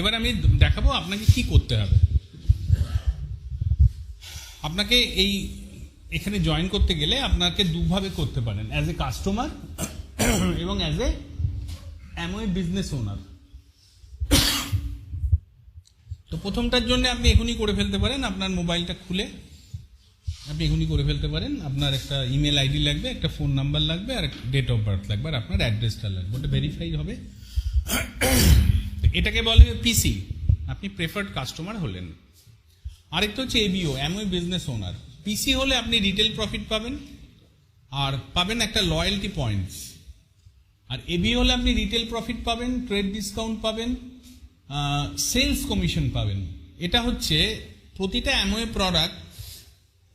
এবার আমি দেখাবো আপনাকে কি করতে হবে। আপনাকে এই এখানে জয়েন করতে গেলে আপনাকে দুভাবে করতে পারেন। অ্যাজ এ কাস্টমার এবং as a Amway business owner তো প্রথমটার জন্য আপনি এখনই করে ফেলতে পারেন। আপনার মোবাইলটা খুলে আপনি এখনই করে ফেলতে পারেন। আপনার একটা ইমেল আইডি লাগবে, একটা ফোন নাম্বার লাগবে, আর ডেট অফ বার্থ লাগবে, আর আপনার অ্যাড্রেসটা লাগবে। ওটা ভেরিফাই হবে। এটাকে বলে পিসি আপনি প্রেফার্ড কাস্টমার হলেন। আরেকটা হচ্ছে ABO Amway business owner PC হলে আপনি রিটেল প্রফিট পাবেন আর পাবেন একটা লয়্যালটি পয়েন্টস আর এবি হলে আপনি রিটেল প্রফিট পাবেন ট্রেড ডিসকাউন্ট পাবেন সেলস কমিশন পাবেন। এটা হচ্ছে প্রতিটা অ্যামওয়ে প্রোডাক্ট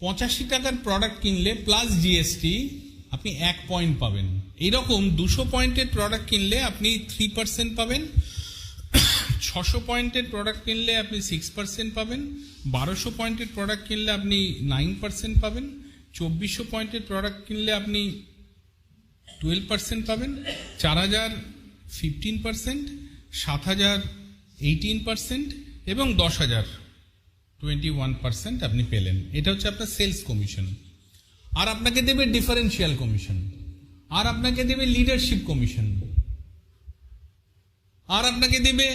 পঁচাশি টাকার প্রোডাক্ট কিনলে প্লাস জিএসটি আপনি এক পয়েন্ট পাবেন। এরকম দুশো পয়েন্টের প্রোডাক্ট কিনলে আপনি থ্রি পার্সেন্ট পাবেন ছশো পয়েন্টের প্রোডাক্ট কিনলে আপনি সিক্স পার্সেন্ট পাবেন, বারোশো পয়েন্টের প্রোডাক্ট কিনলে আপনি নাইন পার্সেন্ট পাবেন, চব্বিশশো পয়েন্টের প্রোডাক্ট কিনলে আপনি টুয়েলভ পার্সেন্ট পাবেন, চার হাজার ফিফটিন পার্সেন্ট সাত হাজার এইটিন পার্সেন্ট এবং দশ হাজার টোয়েন্টি ওয়ান পার্সেন্ট আপনি পেলেন। এটা হচ্ছে আপনার সেলস কমিশন আর আপনাকে দেবে ডিফারেন্সিয়াল কমিশন আর আপনাকে দেবে লিডারশিপ কমিশন আর আপনাকে দেবে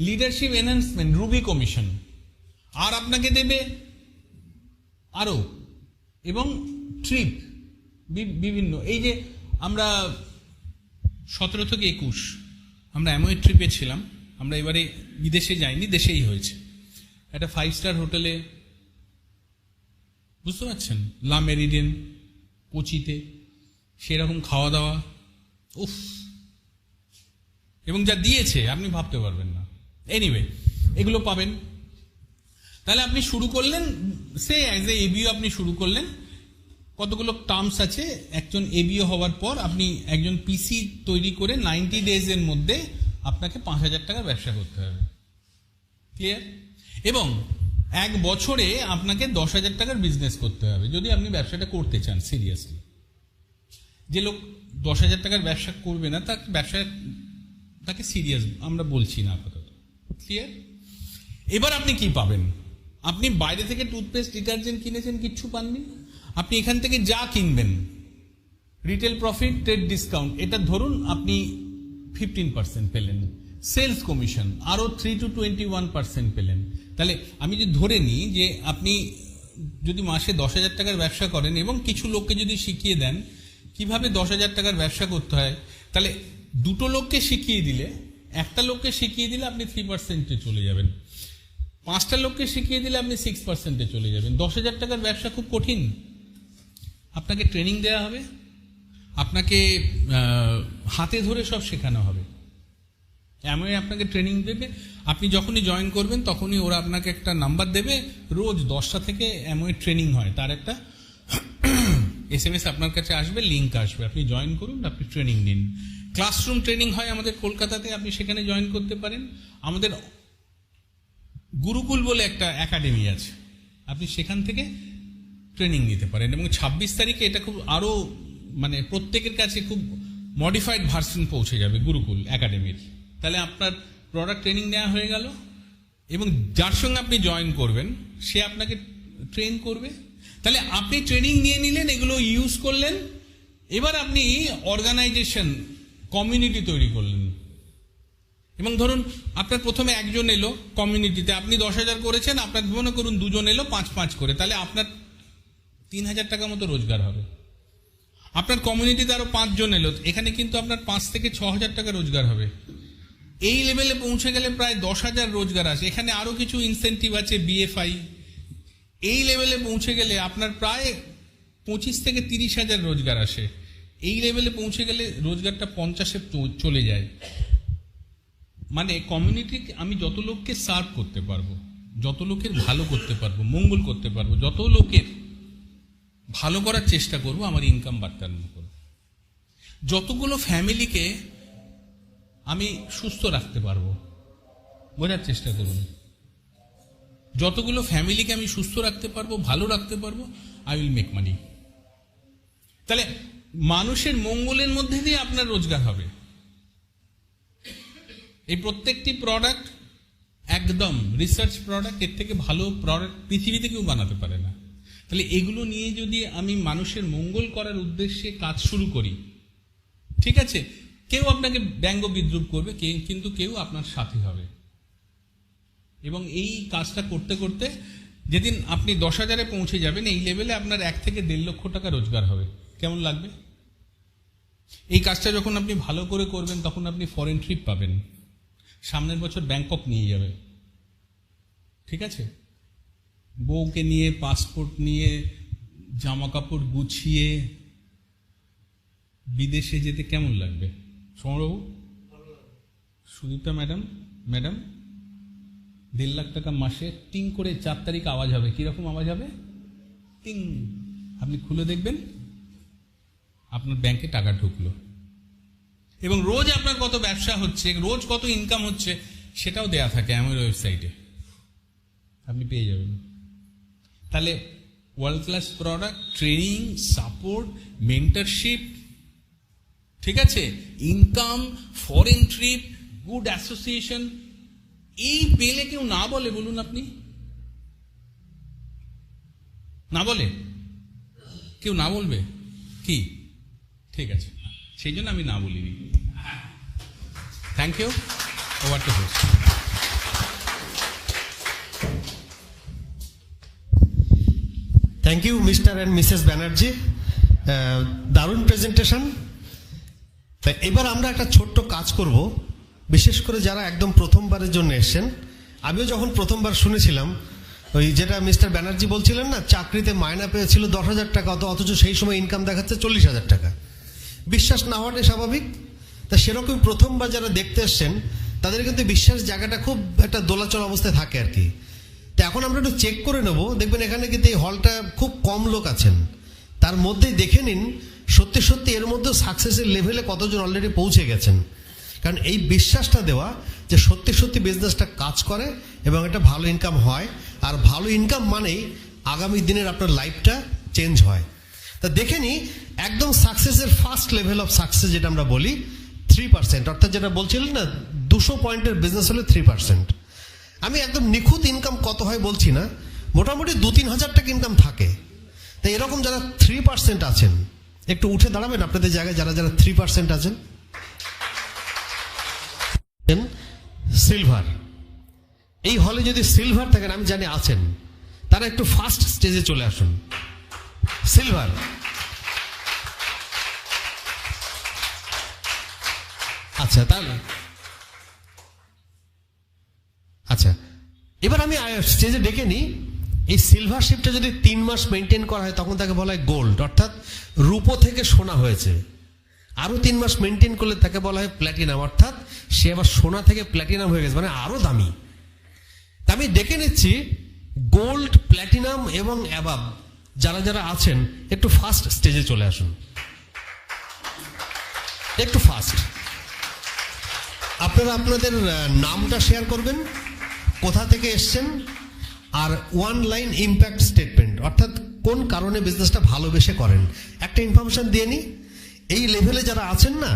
লিডারশিপ এনহান্সমেন্ট রুবি কমিশন আর আপনাকে দেবে আরও এবং ট্রিপ বিভিন্ন। এই যে আমরা সতেরো থেকে একুশ, আমরা এমন ট্রিপে ছিলাম, আমরা এবারে বিদেশে যাইনি, দেশেই হয়েছে। একটা ফাইভ স্টার হোটেলে বুঝতে পারছেন? লা মেরিডিয়ান কোচিতে, সেরকম খাওয়া দাওয়া, উফ। এবং যা দিয়েছে, আপনি ভাবতে পারবেন না। এনিওয়ে এগুলো পাবেন। তাহলে আপনি শুরু করলেন সে অ্যাজ এ এবিও আপনি শুরু করলেন। কতগুলো টার্মস আছে? একজন এবিও হওয়ার পর আপনি একজন পিসি তৈরি করে নাইনটি ডেজের মধ্যে আপনাকে পাঁচ হাজার টাকার ব্যবসা করতে হবে। ক্লিয়ার এবং এক বছরে আপনাকে দশ হাজার টাকার বিজনেস করতে হবে, যদি আপনি ব্যবসাটা করতে চান সিরিয়াসলি যে লোক দশ হাজার টাকার ব্যবসা করবে না, তার ব্যবসা তাকে সিরিয়াস আমরা বলছি না আপাতত। ক্লিয়ার এবার আপনি কি পাবেন? আপনি বাইরে থেকে টুথপেস্ট ডিটারজেন্ট কিনেছেন, কিচ্ছু পাননি? আপনি এখান থেকে যা কিনবেন রিটেল প্রফিট ট্রেড ডিসকাউন্ট এটা ধরুন আপনি ফিফটিন পার্সেন্ট পেলেন। সেলস কমিশন আরও three to twenty one percent পেলেন। তাহলে আমি যদি ধরে নিই যে আপনি যদি মাসে দশ হাজার টাকার ব্যবসা করেন এবং কিছু লোককে যদি শিখিয়ে দেন, কীভাবে দশ হাজার টাকার ব্যবসা করতে হয়? তাহলে দুটো লোককে শিখিয়ে দিলে একটা লোককে শিখিয়ে দিলে আপনি থ্রি পার্সেন্টে চলে যাবেন। পাঁচটা লোককে শিখিয়ে দিলে আপনি সিক্স পার্সেন্টে চলে যাবেন। দশ হাজার টাকার ব্যবসা খুব কঠিন। আপনাকে ট্রেনিং দেওয়া হবে। আপনাকে হাতে ধরে সব শেখানো হবে। এমন আপনাকে ট্রেনিং দেবে। আপনি যখনই জয়েন করবেন, তখনই ওরা আপনাকে একটা নাম্বার দেবে। রোজ দশটা থেকে এমন ট্রেনিং হয়। তার একটা এস এম এস আপনার কাছে আসবে লিঙ্ক আসবে। আপনি জয়েন করুন, আপনি ট্রেনিং নিন। ক্লাসরুম ট্রেনিং হয় আমাদের কলকাতাতে, আপনি সেখানে জয়েন করতে পারেন। আমাদের গুরুকুল বলে একটা একাডেমি আছে। আপনি সেখান থেকে ট্রেনিং নিতে পারেন এবং ছাব্বিশ তারিখে এটা খুব আরও মানে প্রত্যেকের কাছে খুব মডিফাইড ভার্সন পৌঁছে যাবে গুরুকুল একাডেমির। তাহলে আপনার প্রোডাক্ট ট্রেনিং নেওয়া হয়ে গেল এবং যার সঙ্গে আপনি জয়েন করবেন, সে আপনাকে ট্রেন করবে। তাহলে আপনি ট্রেনিং নিয়ে নিলেন, এগুলো ইউজ করলেন। এবার আপনি অর্গানাইজেশন কমিউনিটি তৈরি করলেন। এবং ধরুন, আপনার প্রথমে একজন এলো কমিউনিটিতে আপনি দশ হাজার করেছেন, আপনার মনে করুন দুজন এলো পাঁচ পাঁচ করে, তাহলে আপনার তিন হাজার টাকা মতো রোজগার হবে। আপনার কমিউনিটিতে আরও পাঁচজন এলো, এখানে কিন্তু আপনার পাঁচ থেকে ছ হাজার টাকা রোজগার হবে। এই লেভেলে পৌঁছে গেলে প্রায় দশ হাজার রোজগার আসে। এখানে আরও কিছু ইনসেন্টিভ আছে বিএফআই এই লেভেলে পৌঁছে গেলে আপনার প্রায় পঁচিশ থেকে তিরিশ হাজার রোজগার আসে। এই লেভেলে পৌঁছে গেলে রোজগারটা পঞ্চাশে চলে যায়। মানে কমিউনিটি আমি যত লোককে সার্ভ করতে পারব, যত লোকের ভালো করতে পারব, মঙ্গল করতে পারব, যত লোকের ভালো করার চেষ্টা করব, আমার ইনকাম বাড়তে আরম্ভ করবে। যতগুলো ফ্যামিলিকে আমি সুস্থ রাখতে পারব, বোঝার চেষ্টা করুন। যতগুলো ফ্যামিলিকে আমি সুস্থ রাখতে পারব, ভালো রাখতে পারব আই উইল মেক মানি তাহলে মানুষের মঙ্গলের মধ্যে দিয়ে আপনার রোজগার হবে। এই প্রত্যেকটি প্রোডাক্ট একদম রিসার্চ প্রোডাক্টের থেকে ভালো প্রোডাক্ট পৃথিবীতে কেউ বানাতে পারে না। তাহলে এগুলো নিয়ে যদি আমি মানুষের মঙ্গল করার উদ্দেশ্যে কাজ শুরু করি, ঠিক আছে? কেউ আপনাকে ব্যঙ্গ বিদ্রুপ করবে কিন্তু কেউ আপনার সাথী হবে। এবং এই কাজটা করতে করতে যেদিন আপনি দশ হাজারে পৌঁছে যাবেন, এই লেভেলে আপনার এক থেকে দেড় লক্ষ টাকা রোজগার হবে। কেমন লাগবে? এই কাজটা যখন আপনি ভালো করে করবেন, তখন আপনি ফরেন ট্রিপ পাবেন। সামনের বছর ব্যাংকক নিয়ে যাবে। ঠিক আছে? বউকে নিয়ে পাসপোর্ট নিয়ে জামা কাপড় গুছিয়ে বিদেশে যেতে কেমন লাগবে? সমরবাবু সুদীপ্তা ম্যাডাম? ম্যাডাম? দেড় লাখ টাকা মাসে টিং করে চার তারিখ আওয়াজ হবে। কীরকম আওয়াজ হবে? টিং। আপনি খুলে দেখবেন। আপনার ব্যাংকে টাকা ঢুকলো। এবং রোজ আপনার কত ব্যবসা হচ্ছে, রোজ কত ইনকাম হচ্ছে, সেটাও দেয়া থাকে আমার ওয়েবসাইটে আপনি পেয়ে যাবেন। তাহলে world class product training support mentorship ঠিক আছে? Income foreign trip good association এই পেলে কেউ না বলে, বলুন আপনি। না বলে? কেউ না বলবে? কি? ঠিক আছে। সেই জন্য আমি না বলিনি। Thank you over to host thank you mister and missus Banerjee দারুণ প্রেজেন্টেশন তা এবার আমরা একটা ছোট্ট কাজ করব। বিশেষ করে যারা একদম প্রথমবারের জন্য এসেছেন, আমিও যখন প্রথমবার শুনেছিলাম, ওই যেটা মিস্টার ব্যানার্জি বলছিলেন না, চাকরিতে মায়না পেয়েছিল দশ হাজার টাকা অত অথচ সেই সময় ইনকাম দেখাচ্ছে চল্লিশ হাজার টাকা। বিশ্বাস না হওয়াটাই স্বাভাবিক। তা সেরকম প্রথমবার যারা দেখতে এসছেন, তাদের কিন্তু বিশ্বাস জায়গাটা খুব একটা দোলাচল অবস্থায় থাকে আর কি। তো এখন আমরা একটু চেক করে নেব। দেখবেন এখানে কিন্তু এই হলটা খুব কম লোক আছেন। তার মধ্যেই দেখে নিন, সত্যি সত্যি এর মধ্যে সাকসেসের লেভেলে কতজন অলরেডি পৌঁছে গেছেন। কারণ এই বিশ্বাসটা দেওয়া যে সত্যি সত্যি বিজনেসটা কাজ করে এবং এটা ভালো ইনকাম হয়। আর ভালো ইনকাম মানেই আগামী দিনের আপনার লাইফটা চেঞ্জ হয়। তা দেখে নি, একদম সাকসেসের ফার্স্ট লেভেল অফ সাকসেস যেটা আমরা বলি থ্রি পার্সেন্ট অর্থাৎ যেটা বলছিলেন না, দুশো পয়েন্টের বিজনেস হলে থ্রি পার্সেন্ট আমি একদম নিখুঁত ইনকাম কত হয় বলছি না, মোটামুটি দু তিন হাজার টাকা ইনকাম থাকে। তাই এরকম যারা থ্রি পার্সেন্ট আছেন, একটু উঠে দাঁড়াবেন আপনাদের জায়গায়, যারা যারা থ্রি পার্সেন্ট আছেন। সিলভার এই হলে যদি সিলভার থাকেন, আমি জানি আছেন, তারা একটু ফার্স্ট স্টেজে চলে আসুন। সিলভার আচ্ছা তাহলে। আচ্ছা এবার আমি স্টেজে ডেকে নিই। এই সিলভার শিপটা যদি তিন মাস মেনটেন করা হয়, তখন তাকে বলা হয় গোল্ড অর্থাৎ রূপো থেকে সোনা হয়েছে। আরও তিন মাস মেনটেন করলে তাকে বলা হয় প্ল্যাটিনাম অর্থাৎ সে আবার সোনা থেকে প্ল্যাটিনাম হয়ে গেছে মানে আরও দামি। আমি ডেকে নিচ্ছি গোল্ড প্ল্যাটিনাম এবং অ্যাবাব যারা যারা আছেন, একটু ফার্স্ট স্টেজে চলে আসুন। একটু ফাস্ট আপনারা আপনাদের নামটা শেয়ার করবেন, কোথা থেকে এসছেন, আর ওয়ান লাইন ইম্প্যাক্ট স্টেটমেন্ট অর্থাৎ কোন কারণে বিজনেসটা ভালোবেসে করেন। একটা ইনফরমেশন দিয়ে নি, এই লেভেলে যারা আছেন না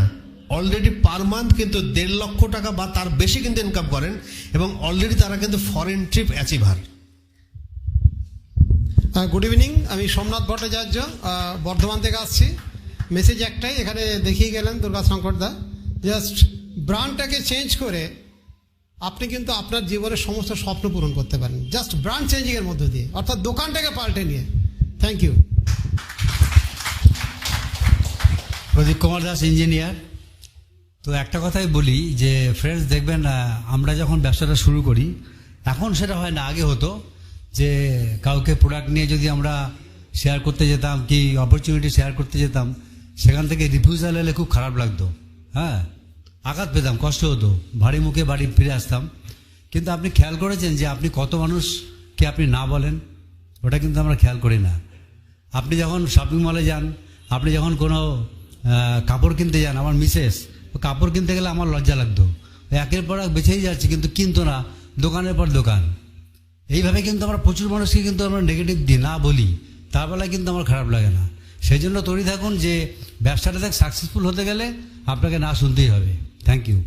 অলরেডি পার মান্থ কিন্তু দেড় লক্ষ টাকা বা তার বেশি কিন্তু ইনকাম করেন, এবং অলরেডি তারা কিন্তু foreign trip achiever good evening আমি সোমনাথ ভট্টাচার্য বর্ধমান থেকে আসছি। মেসেজ একটাই, এখানে দেখিয়ে গেলেন দুর্গা শঙ্কর দা। জাস্ট ব্র্যান্ডটাকে চেঞ্জ করে আপনি কিন্তু আপনার জীবনের সমস্ত স্বপ্ন পূরণ করতে পারেন। জাস্ট ব্র্যান্ড চেঞ্জিং এর মধ্য দিয়ে, অর্থাৎ দোকানটাকে পাল্টে নিয়ে। Thank you Pradip Kumar Das engineer তো একটা কথাই বলি যে ফ্রেন্ডস দেখবেন আমরা যখন ব্যবসাটা শুরু করি, এখন সেটা হয় না, আগে হতো। যে কাউকে প্রোডাক্ট নিয়ে যদি আমরা শেয়ার করতে যেতাম, কি অপরচুনিটি শেয়ার করতে যেতাম, সেখান থেকে রিফিউজাল এলে খুব খারাপ লাগতো। হ্যাঁ আঘাত পেতাম, কষ্ট হতো। ভারী মুখে বাড়ি ফিরে আসতাম। কিন্তু আপনি খেয়াল করেছেন যে আপনি কত মানুষকে আপনি না বলেন? ওটা কিন্তু আমরা খেয়াল করি না। আপনি যখন শপিং মলে যান, আপনি যখন কোনো কাপড় কিনতে যান, আমার মিসেস কাপড় কিনতে গেলে আমার লজ্জা লাগতো। একের পর এক বেছেই যাচ্ছে, কিন্তু কিনতো না, দোকানের পর দোকান। এইভাবে কিন্তু আমরা প্রচুর মানুষকে কিন্তু আমরা নেগেটিভ দিই না বলি, তার বেলায় কিন্তু আমার খারাপ লাগে না। সেই জন্য তৈরি থাকুন যে ব্যবসাটা দেখ সাকসেসফুল হতে গেলে আপনাকে না শুনতেই হবে। Thank you